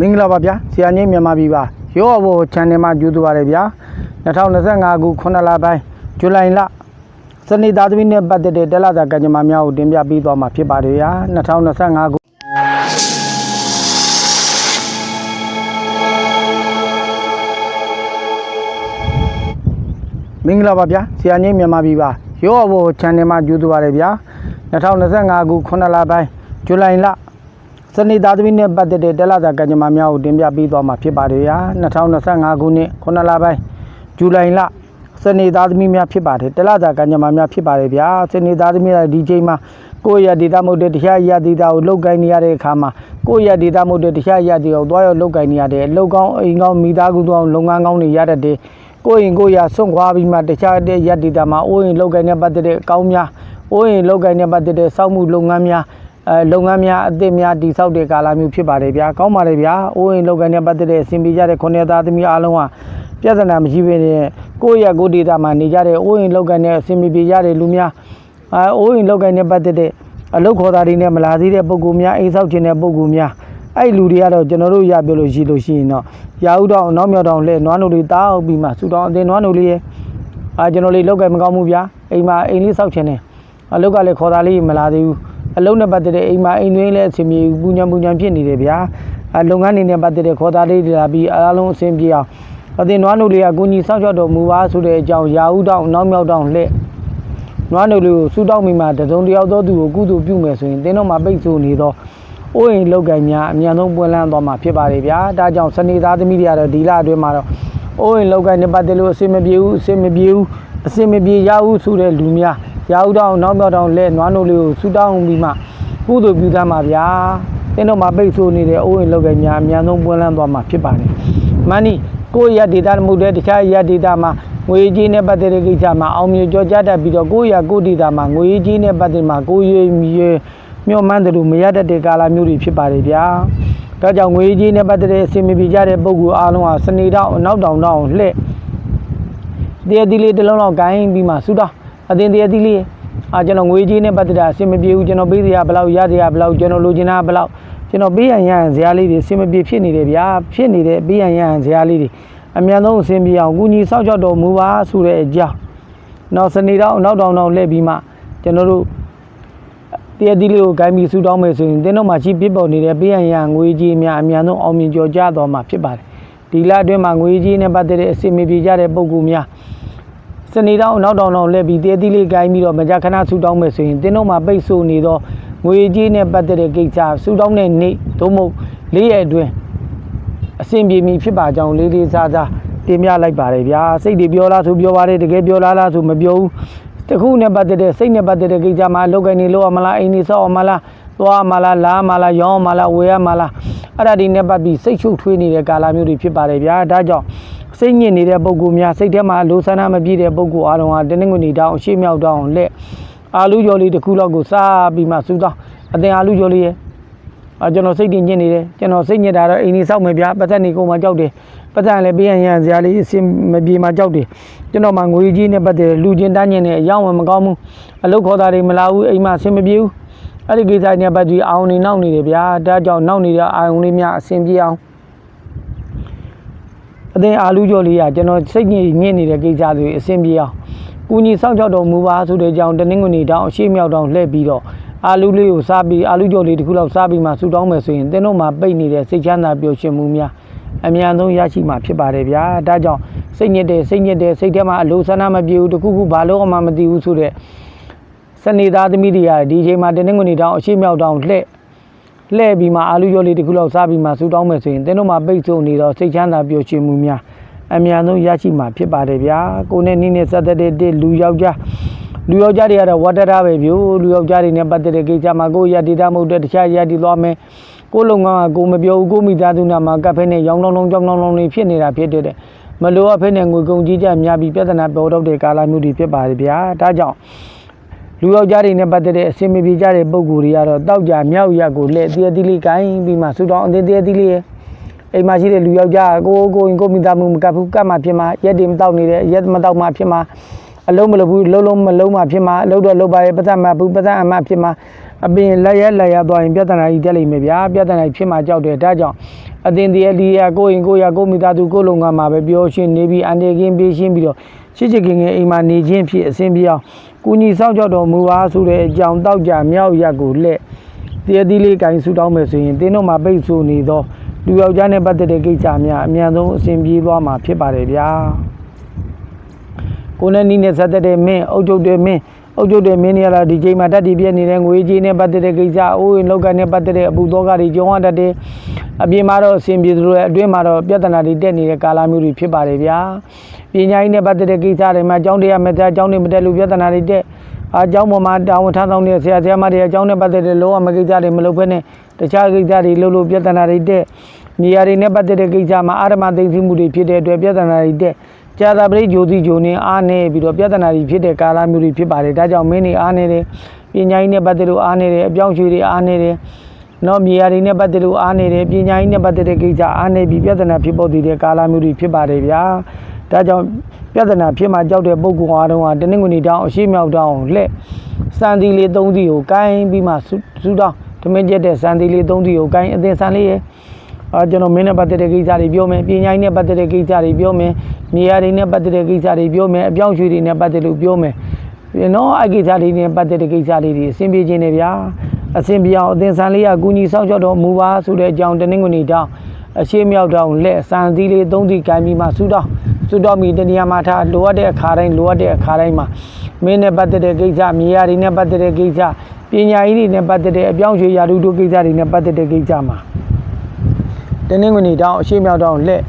မင်္ဂလာပါဗျာဆရာကြီးမြန်မာပြည်ပါရောဘော channel မှာကြိုးတူပါတယ်ဗျာ2025ခု9လပိုင်းဇူလိုင်လစနေသားသမီးနဲ့ပတ်သက်တဲ့တက်လာတာကံကြမ္မာများကိုတင်ပြပေးသွားမှာဖြစ်ပါတယ်ဗျာ2025ခုမင်္ဂလာပါဗျာဆရာကြီးမြန်မာပြည်ပါရောဘော channel မှာကြိုးတူပါတယ်ဗျာ2025ခု9လပိုင်းဇူလိုင်လ စနေသားသမီးနဲ့ပတ်သက်တဲ့တက်လာတာကံကြမ္မာများကိုတင်ပြပေးသွားမှာဖြစ်ပါတယ်ဗျာ2025ခုနှစ်9လပိုင်းဇူလိုင်လစနေသားသမီးများဖြစ်ပါတယ်တက်လာတာကံကြမ္မာများဖြစ်ပါတယ်ဗျာစနေသားသမီးကဒီချိန်မှာကိုယ့်ရဲ့ဒေတာမဟုတ်တဲ့တရားရဒေတာကိုလောက်ကိုင်းနေရတဲ့အခါမှာကိုယ့်ရဲ့ဒေတာမဟုတ်တဲ့တရားရဒေတာကိုသွားရောက်လောက်ကိုင်းနေရတဲ့အလောက်ကောင်းအိမ်ကောင်းမိသားစုကောင်းလုပ်ငန်းကောင်းတွေရတတ်တဲ့ကိုယ့်ရင်ကိုယ့်ရဆွန့်ခွာပြီးမှတခြားတဲ့ရဒေတာမှာအိုးရင်လောက်ကိုင်းနဲ့ပတ်သက်တဲ့အကောင်းများအိုးရင်လောက်ကိုင်းနဲ့ပတ်သက်တဲ့စောက်မှုလုပ်ငန်းများ အဲလုပ်ငန်းများအသစ်များတည်ဆောက်တဲ့ကာလမျိုးဖြစ်ပါတယ်ဗျာကောင်းပါတယ်ဗျာအိုးရင်လုပ်ငန်းနဲ့ပတ်သက်တဲ့အဆင်ပြေကြတဲ့ခုနှစ်သားသမီးအားလုံးဟာပြဿနာမရှိဘဲနဲ့ကိုယ့်ရဲ့ကိုယ်ဒေတာမှာနေကြတဲ့အိုးရင်လုပ်ငန်းနဲ့အဆင်ပြေကြတဲ့လူများအဲအိုးရင်လုပ်ငန်းနဲ့ပတ်သက်တဲ့အလုပ်ခေါ်တာတွေနဲ့မလာသေးတဲ့ပုံကူများအိမ်ဆောက်ခြင်းတဲ့ပုံကူများအဲ့လူတွေကတော့ကျွန်တော်တို့ရပြောလို့ရှိလို့ရှိရင်တော့ရာဥတောင်နောက်မြောက်တောင်လှဲနွားနိုလေးတားအောင်ပြီးမှဆူတောင်အတင်နွားနိုလေးရဲ့အာကျွန်တော်လေးလောက်ကမကောင်းဘူးဗျာအိမ်မှာအိမ်လေးဆောက်ခြင်းနဲ့အလုပ်ကလည်းခေါ်တာလေးမလာသေးဘူး အလုံးနဲ့ပတ်သက်တဲ့အိမ်မှာအိမ်တွင်းလည်းအဆင်ပြေပူညံပူညံဖြစ်နေတယ်ဗျာအလုပ်ငန်းတွေနဲ့ပတ်သက်တဲ့ခေါ်သားလေးတွေလာပြီးအားလုံးအဆင်ပြေအောင်အတင်နွားနိုလေးကကိုကြီးစောင့်ရှောက်တော်မူပါဆိုတဲ့အကြောင်းရာဥတောင်နောက်မြောက်တောင်လှဲ့နွားနိုလေးကိုစူတောင်းမိမှာတစုံတစ်ယောက်သောသူကိုကုသိုလ်ပြုမယ်ဆိုရင်တင်းတော့မှာပိတ်ဆို့နေတော့အိုးအိမ်လောက်ကင်များအမြန်ဆုံးပွင့်လန်းသွားမှာဖြစ်ပါတယ်ဗျာဒါကြောင့်စနေသားသမီးတွေကတော့ဒီလအတွင်းမှာတော့အိုးအိမ်လောက်ကင်နဲ့ပတ်သက်လို့အဆင်မပြေဘူးအဆင်မပြေဘူးအဆင်မပြေရဘူးဆိုတဲ့လူများ ရာဥတောင်နောက်မြောက်တောင်လှဲ့နွားနိုလေးကိုစူတောင်းပြီးမှကုသိုလ်ပြုသမ်းပါဗျာတင်းတော့မှာပိတ်ဆို့နေတဲ့အိုးရင်လောက်ကများအများဆုံးပွင့်လန်းသွားမှာဖြစ်ပါတယ်မန်နီကိုယ့်ရဒေတာမှုတဲ့တခြားရဒေတာမှာငွေကြီးနဲ့ပတ်သက်တဲ့ကိစ္စမှာအောင်မြင်ကြောကြတတ်ပြီးတော့ကိုယ့်ရကိုယ့်ဒေတာမှာငွေကြီးနဲ့ပတ်သက်မှာကိုယ်ရမြေမျောမှန်းတယ်လို့မရတတ်တဲ့ကာလမျိုးတွေဖြစ်ပါတယ်ဗျာဒါကြောင့်ငွေကြီးနဲ့ပတ်သက်တဲ့အစီအမပြေကြတဲ့ပုံကူအားလုံးဟာစနေတော့နောက်တောင်တော့လှဲ့တရတီလေးတစ်လုံးလောက်ဂိုင်းပြီးမှဆူတော့ အတင်တရတီလေးအာကျွန်တော်ငွေကြီးနဲ့ပတ်သက်တာအဆင်မပြေဘူးကျွန်တော်ပေးစရာဘယ်လောက်ရစရာဘယ်လောက်ကျွန်တော်လိုချင်တာဘယ်လောက်ကျွန်တော်ပေးရန်ရန်ဇရာလေးတွေအဆင်မပြေဖြစ်နေတယ်ဗျာဖြစ်နေတဲ့ပေးရန်ရန်ဇရာလေးတွေအမြန်ဆုံးအဆင်ပြေအောင်ကုညီဆောက်ချောက်တော်မူပါဆိုတဲ့အကြောင်းနောက်စနေတော့နောက်တောင်တော့လှည့်ပြီးမှကျွန်တော်တို့တရတီလေးကိုဂိုင်းပြီးဆူတောင်းမယ်ဆိုရင်တင်းတော့မှရှိပြစ်ပေါ်နေတဲ့ပေးရန်ရန်ငွေကြီးများအမြန်ဆုံးအောင်မြင်ကြော်ကြတော်မှာဖြစ်ပါတယ်ဒီလအတွင်းမှာငွေကြီးနဲ့ပတ်သက်တဲ့အဆင်မပြေကြတဲ့ပုံကူများ စနေတော့နောက်တောင်တော့လက်ပြီးတဲသီးလေးကိုင်းပြီးတော့မကြခဏဆူတောင်းမယ်ဆိုရင်တင်းတော့မှပိတ်ဆို့နေတော့ငွေကြေးနဲ့ပတ်သက်တဲ့ကိစ္စဆူတောင်းတဲ့နေ့သို့မဟုတ်လေးရက်အတွင်းအဆင်ပြေမီဖြစ်ပါကြောင်းလေးလေးစားစားတင်ပြလိုက်ပါတယ်ဗျာစိတ်တွေပြောလားဆိုပြောပါတယ်တကယ်ပြောလားလားဆိုမပြောဘူးတခုနဲ့ပတ်သက်တဲ့စိတ်နဲ့ပတ်သက်တဲ့ကိစ္စမှာလောက်ကိုင်းနေလို့ရမလားအိမ်နေဆောက်ရမလားသွားမလားလာမလားရောင်းမလားဝယ်ရမလားအဲ့ဒါဒီနဲ့ပတ်ပြီးစိတ်ချုပ်ထွေးနေတဲ့ကာလမျိုးတွေဖြစ်ပါတယ်ဗျာဒါကြောင့် စိတ်ညစ်နေတဲ့ပုံကူများစိတ်ထဲမှာလိုဆန္ဒမပြည့်တဲ့ပုံကူအားလုံးဟာတင်းငွေနေတောင်းအရှိမြောက်တောင်းလက်အာလူကျော်လေးတစ်ခုလောက်ကိုစားပြီးမှစူတောင်းအတင်အာလူကျော်လေးရဲ့အာကျွန်တော်စိတ်တင်ညစ်နေတယ်ကျွန်တော်စိတ်ညစ်တာတော့အိမ်ကြီးစောက်မယ်ဗျာပတ်သက်နေကုန်မှကြောက်တယ်ပတ်သက်လည်းပေးရန်ရန်စရာလေးအစင်မပြေမှကြောက်တယ်ကျွန်တော်မှငွေကြီးနဲ့ပတ်သက်လူချင်းတန်းညင်နဲ့အယောင်းမကောင်းဘူးအလုတ်ခေါ်တာတွေမလာဘူးအိမ်မှာအဆင်မပြေဘူးအဲ့ဒီကိစ္စနဲ့ပတ်သက်အောင်နေနောက်နေတယ်ဗျာဒါကြောင့်နောက်နေတဲ့အာယုံလေးများအဆင်ပြေအောင် အသင်အာလူကျော်လေးကကျွန်တော်စိတ်ညစ်ညစ်နေတဲ့ကိစ္စတွေအဆင်ပြေအောင်ကူညီဆောင်ကြောက်တော်မူပါဆိုတဲ့အကြောင်းတနင်္ဂနွေတောင်အရှိမြောက်တောင်လှည့်ပြီးတော့အာလူလေးကိုစားပြီးအာလူကျော်လေးတစ်ခုလောက်စားပြီးမှဆူတောင်းမယ်ဆိုရင်တင်းတို့မှာပိတ်နေတဲ့စိတ်ချမ်းသာပျော်ရွှင်မှုများအမြန်ဆုံးရရှိမှာဖြစ်ပါတယ်ဗျာဒါကြောင့်စိတ်ညစ်တဲ့စိတ်ညစ်တဲ့စိတ်ထဲမှာအလိုဆန္ဒမပြေဘူးတစ်ခုခုဘာလို့မှမသိဘူးဆိုတဲ့စနေသားသမီးတွေကဒီချိန်မှာတနင်္ဂနွေတောင်အရှိမြောက်တောင်လှည့် လှည့်ပြီးမှအာလူရောလေးတစ်ခုလောက်စားပြီးမှဆူတောင်းမယ်ဆိုရင်တင်းတို့မှာပိတ်ဆို့နေတော့စိတ်ချမ်းသာပျော်ရွှင်မှုများအမြန်ဆုံးရရှိမှာဖြစ်ပါတယ်ဗျာကိုနဲ့နီးနဲ့ဆက်သက်တဲ့တစ်လူယောက်ျားလူယောက်ျားတွေကတော့ဝတ္တရပဲဗျို့လူယောက်ျားတွေနဲ့ပတ်သက်တဲ့ကိစ္စမှာကိုယ့်ရဒေတာမဟုတ်တဲ့တခြားရည်သွားမယ်ကိုယ်လုံငန်းကကိုမပြောဘူးကိုမိသားစုနာမှာကပ်ဖဲနဲ့ရောင်းလောင်းလောင်းကြောင်းလောင်းလောင်းနေဖြစ်နေတာဖြစ်တဲ့မလိုအပ်ဖဲနဲ့ငွေကုန်ကြီးကြများပြီးပြဿနာပေါ်တော့တဲ့ကာလမျိုးတွေဖြစ်ပါတယ်ဗျာဒါကြောင့် လူယောက်ျားတွေနဲ့ပတ်သက်တဲ့အစင်မပြေကြတဲ့ပုံကူတွေကတော့တောက်ကြမြောက်ရက်ကိုလက်တရတိလေးကိုင်းပြီးမှဆူတောင်းအတင်းတရတိလေးရဲ့အိမ်မှာရှိတဲ့လူယောက်ျားကိုကိုရင်ကိုမိသားမှုမကပ်ဘူးကပ်မှဖြစ်မှာရက်တွေမတောက်နေတဲ့ရက်မတောက်မှဖြစ်မှာအလုံးမလုပ်ဘူးလုံးလုံးမလုံးမှဖြစ်မှာအလုပ်တော့လုပ်ပါရဲ့ပတ်သက်မှဘူးပတ်သက်အမှဖြစ်မှာအပင်လက်ရက်လက်ရက်သွားရင်ပြဿနာကြီးတက်လိမ့်မယ်ဗျာပြဿနာကြီးဖြစ်မှကြောက်တယ်ဒါကြောင့်အတင်တည်းလီယာကိုရင်ကိုရကိုမိသားစုကိုလုံကမှာပဲပြောရှင်းနေပြီးအနေကင်းပေးရှင်းပြီးတော့ချစ်ချစ်ခင်ခင်အိမ်မှာနေခြင်းဖြစ်အဆင်ပြေအောင် ကုညီဆောက်ကြောက်တော်မူပါဆိုတဲ့အကြောင်းတောက်ကြမြောက်ရက်ကိုလက်တည်းတည်းလေးကင်ဆူတောင်းမယ်ဆိုရင်တင်းတို့မှာပိတ်ဆို့နေသောလူယောက်ျားနဲ့ပတ်သက်တဲ့ကိစ္စများအမြန်ဆုံးအဆင်ပြေသွားမှာဖြစ်ပါတယ်ဗျာကိုနဲ့နီးနဲ့ဆက်သက်တဲ့မင်းအုတ်ကျုပ်တဲ့မင်းအုတ်ကျုပ်တဲ့မင်းနေရလာဒီချိန်မှာတက်တီပြည့်နေတဲ့ငွေကြီးနဲ့ပတ်သက်တဲ့ကိစ္စအိုးရင်လောက်ကနဲ့ပတ်သက်တဲ့အပူသောကတွေကြုံရတတ်တယ်အပြင်မှာတော့အဆင်ပြေသလိုအတွင်းမှာတော့ပြဿနာတွေတက်နေတဲ့ကာလမျိုးတွေဖြစ်ပါတယ်ဗျာ ပညာရေးနဲ့ပတ်သက်တဲ့ကိစ္စတွေမှာအကြောင်းတရားမတရားအကြောင်းတွေမတက်လို့ပြဿနာတွေတက်အကြောင်းပေါ်မှာတာဝန်ထမ်းဆောင်တဲ့ဆရာဆရာမတွေအကြောင်းနဲ့ပတ်သက်တဲ့လောကမကိစ္စတွေမလုပ်ဘဲနဲ့တခြားကိစ္စတွေလုပ်လို့ပြဿနာတွေတက်နေရာတွေနဲ့ပတ်သက်တဲ့ကိစ္စမှာအာရမသိသိမှုတွေဖြစ်တဲ့အတွက်ပြဿနာတွေတက်ကြာတာပရိဂျိုတိဂျိုနေအားနေပြီးတော့ပြဿနာတွေဖြစ်တဲ့ကာလမျိုးတွေဖြစ်ပါတယ်ဒါကြောင့်မင်းတွေအားနေတယ်ပညာရေးနဲ့ပတ်သက်လို့အားနေတယ်အပြောင်းရွှေ့တွေအားနေတယ်နော်မြေယာတွေနဲ့ပတ်သက်လို့အားနေတယ်ပညာရေးနဲ့ပတ်သက်တဲ့ကိစ္စအားနေပြီးပြဿနာဖြစ်ပေါ်တဲ့ကာလမျိုးတွေဖြစ်ပါတယ်ဗျာ ဒါကြောင့်ပြဿနာဖြစ်မှကြောက်တဲ့ပုဂ္ဂိုလ်အားလုံးဟာတနင်္ဂနွေတောင်အရှိမြောက်တောင်လှဲ့စံတီလေးသုံးစီကိုကိုင်းပြီးမှစူးတောင်းတမင်ကျက်တဲ့စံတီလေးသုံးစီကိုကိုင်းအသင်ဆန်လေးရဲ့အာကျွန်တော်မင်းနဲ့ပတ်သက်တဲ့ကိစ္စတွေပြောမယ်ပညာရေးနဲ့ပတ်သက်တဲ့ကိစ္စတွေပြောမယ်နေရာတွေနဲ့ပတ်သက်တဲ့ကိစ္စတွေပြောမယ်အပြောင်းရွှေ့တွေနဲ့ပတ်သက်လို့ပြောမယ်နော်အကိစ္စတွေနဲ့ပတ်သက်တဲ့ကိစ္စတွေဒီအဆင်ပြေခြင်းနဲ့ဗျာအဆင်ပြေအောင်အသင်ဆန်လေးကကူညီဆောင်ချောက်တော်မူပါဆိုတဲ့အကြောင်းတနင်္ဂနွေတောင်းအရှိမြောက်တောင်းလက်စံစည်းလေးသုံးသီးကိုင်းပြီးမှဆူတောင်း ဆူတောင်းပြီးတနေရာမှာထားလိုအပ်တဲ့အခါတိုင်းလိုအပ်တဲ့အခါတိုင်းမှာမင်းနဲ့ပတ်သက်တဲ့ကိစ္စမြေယာတွေနဲ့ပတ်သက်တဲ့ကိစ္စပညာရေးတွေနဲ့ပတ်သက်တဲ့အပြောင်းရွှေ့ရာထူးတို့ကိစ္စတွေနဲ့ပတ်သက်တဲ့ကိစ္စမှာတနင်္ဂနွေတောင်အရှိမြောက်တောင်လက်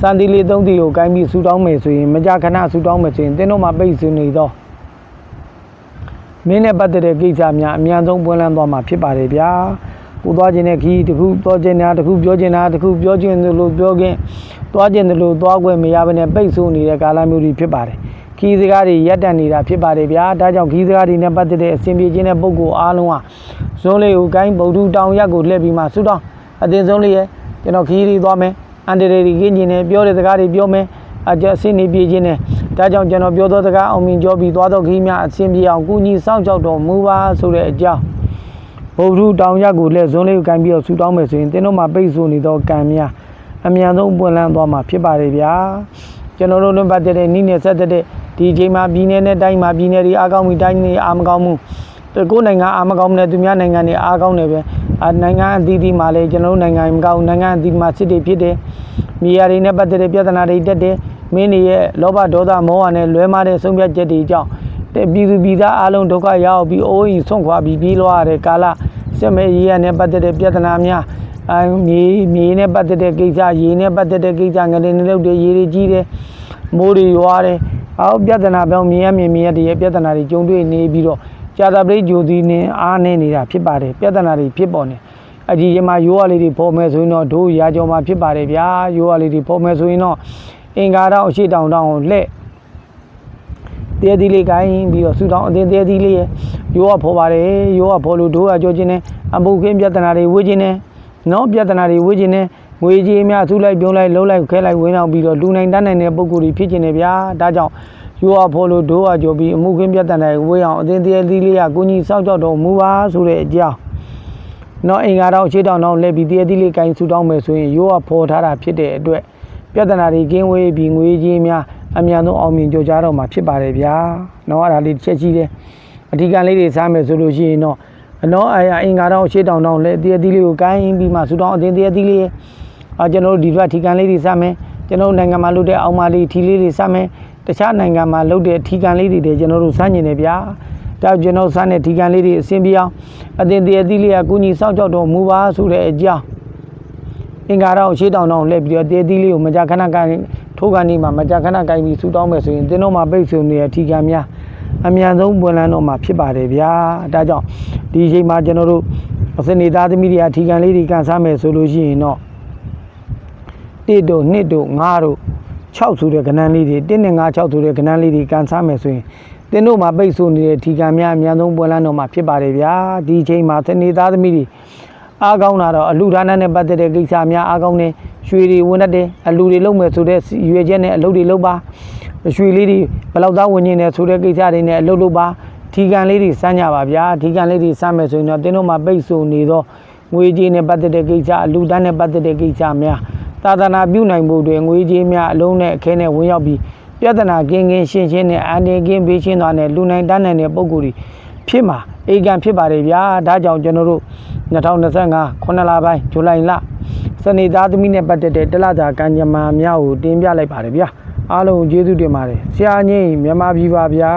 စံတီလေးသုံးတီကိုကိုင်းပြီးဆူတောင်းမယ်ဆိုရင်မကြာခဏဆူတောင်းမယ်ဆိုရင်တင်းတို့မှာပိတ်ဆူနေသောမင်းနဲ့ပတ်သက်တဲ့ကိစ္စများအများဆုံးပွင့်လန်းသွားမှာဖြစ်ပါတယ်ဗျာ ကိုသွားခြင်းတဲ့ခီးတစ်ခုသွားခြင်းတာတစ်ခုပြောခြင်းတာတစ်ခုပြောခြင်းလို့ပြောခြင်းသွားခြင်းလို့သွားခွင့်မရဘဲနဲ့ပိတ်ဆို့နေတဲ့ကာလမျိုးတွေဖြစ်ပါတယ်ခီးစကားတွေရက်တန့်နေတာဖြစ်ပါတယ်ဗျာဒါကြောင့်ခီးစကားတွေနဲ့ပတ်သက်တဲ့အစဉ်ပြေခြင်းတဲ့ပုံကိုအားလုံးဟာဇုံးလေးကိုကိုင်းဗုဒ္ဓတောင်ရက်ကိုလှည့်ပြီးမှဆူတောင်းအတင်ဆုံးလေးရဲ့ကျွန်တော်ခီးရီသွားမယ်အန်တရီရီကင်းကျင်တယ်ပြောတဲ့စကားတွေပြောမယ်အကျအစင်းနေပြေခြင်းတယ်ဒါကြောင့်ကျွန်တော်ပြောသောစကားအောင်မြင်ကြောပြီးသွားသောခီးများအစင်းပြေအောင်ကုညီစောင့်ကြောက်တော်မူပါဆိုတဲ့အကြောင်း ဘုဒ္ဓတောင်ရက်ကိုလက်ဇွန်းလေးကိုကင်ပြီးတော့ဆူတောင်းမယ်ဆိုရင်တင်းတို့မှာပိတ်ဆို့နေသောကံများအမြန်ဆုံးပွင့်လန်းသွားမှာဖြစ်ပါတယ်ဗျာကျွန်တော်တို့လွန်ပတ်တဲ့နိနဲ့ဆက်တဲ့ဒီအချိန်မှာပြည်내နဲ့တိုင်းမှာပြည်내တွေအားကောင်းပြီတိုင်းတွေအားမကောင်းဘူးကိုယ်နိုင်ငံအားမကောင်းတဲ့သူများနိုင်ငံတွေအားကောင်းတယ်ပဲအာနိုင်ငံအသီးသီးမှာလည်းကျွန်တော်တို့နိုင်ငံမကောင်းနိုင်ငံအသီးမှာစစ်တွေဖြစ်တယ်မြေယာတွေနဲ့ပတ်သက်တဲ့ပြဿနာတွေတက်တယ်မင်းတွေရဲ့လောဘဒေါသမောဟနဲ့လွဲမားတဲ့ဆုံးဖြတ်ချက်တွေကြောင့် တဲ့ပြည်သူပြည်သားအားလုံးဒုက္ခရောက်ပြီးအိုးအိမ်ဆုံးခွာပြီးပြေးလွှားရတဲ့ကာလစစ်မဲ့ရေးရနဲ့ပတ်သက်တဲ့ပြဿနာများအမြေမြေနဲ့ပတ်သက်တဲ့ကိစ္စရေနဲ့ပတ်သက်တဲ့ကိစ္စငလင်တွေလုပ်တယ်ရေတွေကြီးတယ်မိုးတွေရွာတယ်အော်ပြဿနာပြောင်းမြင်ရမြင်မြင်ရတဲ့ပြဿနာတွေကြုံတွေ့နေပြီးတော့ကြာတာပရိဂျိုသီနဲ့အားနေနေတာဖြစ်ပါတယ်ပြဿနာတွေဖြစ်ပေါ်နေအကြီးရမရိုးရလေးတွေပေါ်မယ်ဆိုရင်တော့တို့ရာကြောမှာဖြစ်ပါတယ်ဗျာရိုးရလေးတွေပေါ်မယ်ဆိုရင်တော့အင်္ဂါတော့အရှိတောင်တောင်ကိုလှဲ့ တဲသီးလေးကိုင်းပြီးတော့ဆူတောင်းအတင်းတဲသီးလေးရဲ့ရိုးရဖော်ပါတယ်ရိုးရဖော်လို့တို့ကကြောချင်းနေအပုတ်ခင်းပြဿနာတွေဝေးချင်းနေနော်ပြဿနာတွေဝေးချင်းနေငွေကြီးများသူ့လိုက်ပြုံးလိုက်လုံးလိုက်ခဲလိုက်ဝင်းအောင်ပြီးတော့လူနိုင်တန်းနိုင်တဲ့ပုံကိုယ်တွေဖြစ်ချင်းနေဗျာဒါကြောင့်ယူအဖော်လို့ဒိုးအကြော်ပြီးအမှုခင်းပြဿနာတွေဝေးအောင်အတင်းတဲသီးလေးကကိုကြီးစောက်ကြောက်တော်မူပါဆိုတဲ့အကြောင်းနော်အင်္ဂါတော့ခြေတောင်တော့လက်ပြီးတရတိလေးကိုင်းဆူတောင်းမယ်ဆိုရင်ရိုးကဖော်ထားတာဖြစ်တဲ့အတွက်ပြဿနာတွေကင်းဝေးပြီးငွေကြီးများ အမြန်ဆုံးအောင်မြင်ကြကြတော့မှာဖြစ်ပါတယ်ဗျာနော်အဲ့ဒါလေးတစ်ချက်ကြီးတယ်အဓိကလေးတွေစားမယ်ဆိုလို့ရှိရင်တော့အနော်အအင်္ဂါတော့ခြေတောင်တော့လက်တရတိလေးကိုကိုင်းပြီးမှဆူတောင်းအတင်းတရတိလေးအာကျွန်တော်တို့ဒီဘက်ထီကန်လေးတွေစားမယ်ကျွန်တော်တို့နိုင်ငံမှာလုပ်တဲ့အောင်မလေးထီလေးတွေစားမယ်တခြားနိုင်ငံမှာလုပ်တဲ့ထီကန်လေးတွေတွေကျွန်တော်တို့စားညင်တယ်ဗျာတောက်ကျွန်တော်စားတဲ့ဒီကံလေးတွေအဆင်ပြေအောင်အတင်တည်းအသီးလေးကကုညီစောင့်ကြောက်တော်မူပါဆိုတဲ့အကြောင်းအင်္ဂါတော့ရှေးတောင်တောင်လှည့်ပြီးတော့တည်းအသီးလေးကိုမကြာခဏကန် ထိုးကန်ဒီမှာမကြာခဏကန်ပြီးဆူတောင်းမယ်ဆိုရင်တင်းတော့မှာပိတ်ဆိုနေတဲ့ဒီကံများအမြန်ဆုံးပွင့်လန်းတော့မှာဖြစ်ပါတယ်ဗျာဒါကြောင့်ဒီအချိန်မှာကျွန်တော်တို့အစနေသားသမီးတွေကဒီကံလေးတွေကန်စားမယ်ဆိုလို့ရှိရင်တော့1တို့2တို့5တို့6ဆိုတဲ့ကဏ္ဍလေးတွေ1နဲ့5 6ဆိုတဲ့ကဏ္ဍလေးတွေကန်စားမယ်ဆိုရင်တင်းတို့မှာပိတ်ဆို့နေတဲ့ထီကံများအများဆုံးပွင့်လန်းတော့မှာဖြစ်ပါတယ်ဗျာဒီအချိန်မှာသနေသားသမီးတွေ အားကောင်းတာတော့အလူဒါနနဲ့ပတ်သက်တဲ့ကိစ္စများအားကောင်းတယ်ရွှေတွေဝင်တတ်တယ်အလူတွေလုံးမယ်ဆိုတဲ့ရွေချက်နဲ့အလုပ်တွေလုပ်ပါရွှေလေးတွေဘယ်လောက်သားဝင်နေတယ်ဆိုတဲ့ကိစ္စတွေနဲ့အလုပ်လုပ်ပါထီကန်လေးတွေစမ်းကြပါဗျာထီကန်လေးတွေစမ်းမယ်ဆိုရင်တော့တင်းတို့မှာပိတ်ဆို့နေသောငွေကြေးနဲ့ပတ်သက်တဲ့ကိစ္စအလူတန်းနဲ့ပတ်သက်တဲ့ကိစ္စများသာသနာပြုနိုင်မှုတွေငွေကြေးများအလုံးနဲ့အခဲနဲ့ဝင်ရောက်ပြီးပြဿနာကင်းကင်းရှင်းရှင်းနဲ့အန်ဒီကင်းဘေးရှင်းသွားတဲ့လူနိုင်တန်းနိုင်တဲ့ပုံကိုယ်တွေ ဖြစ်မှာအေကံဖြစ်ပါတယ်ဗျာဒါကြောင့်ကျွန်တော်တို့2025ခုနှစ်လပိုင်းဇူလိုင်လစနေသားသမီးနဲ့ပတ်သက်တဲ့တလတာကံကြမ္မာများကိုတင်ပြလိုက်ပါတယ်ဗျာအားလုံးကိုကျေးဇူးတင်ပါတယ်ဆရာကြီးမြန်မာပြည်ပါဗျာ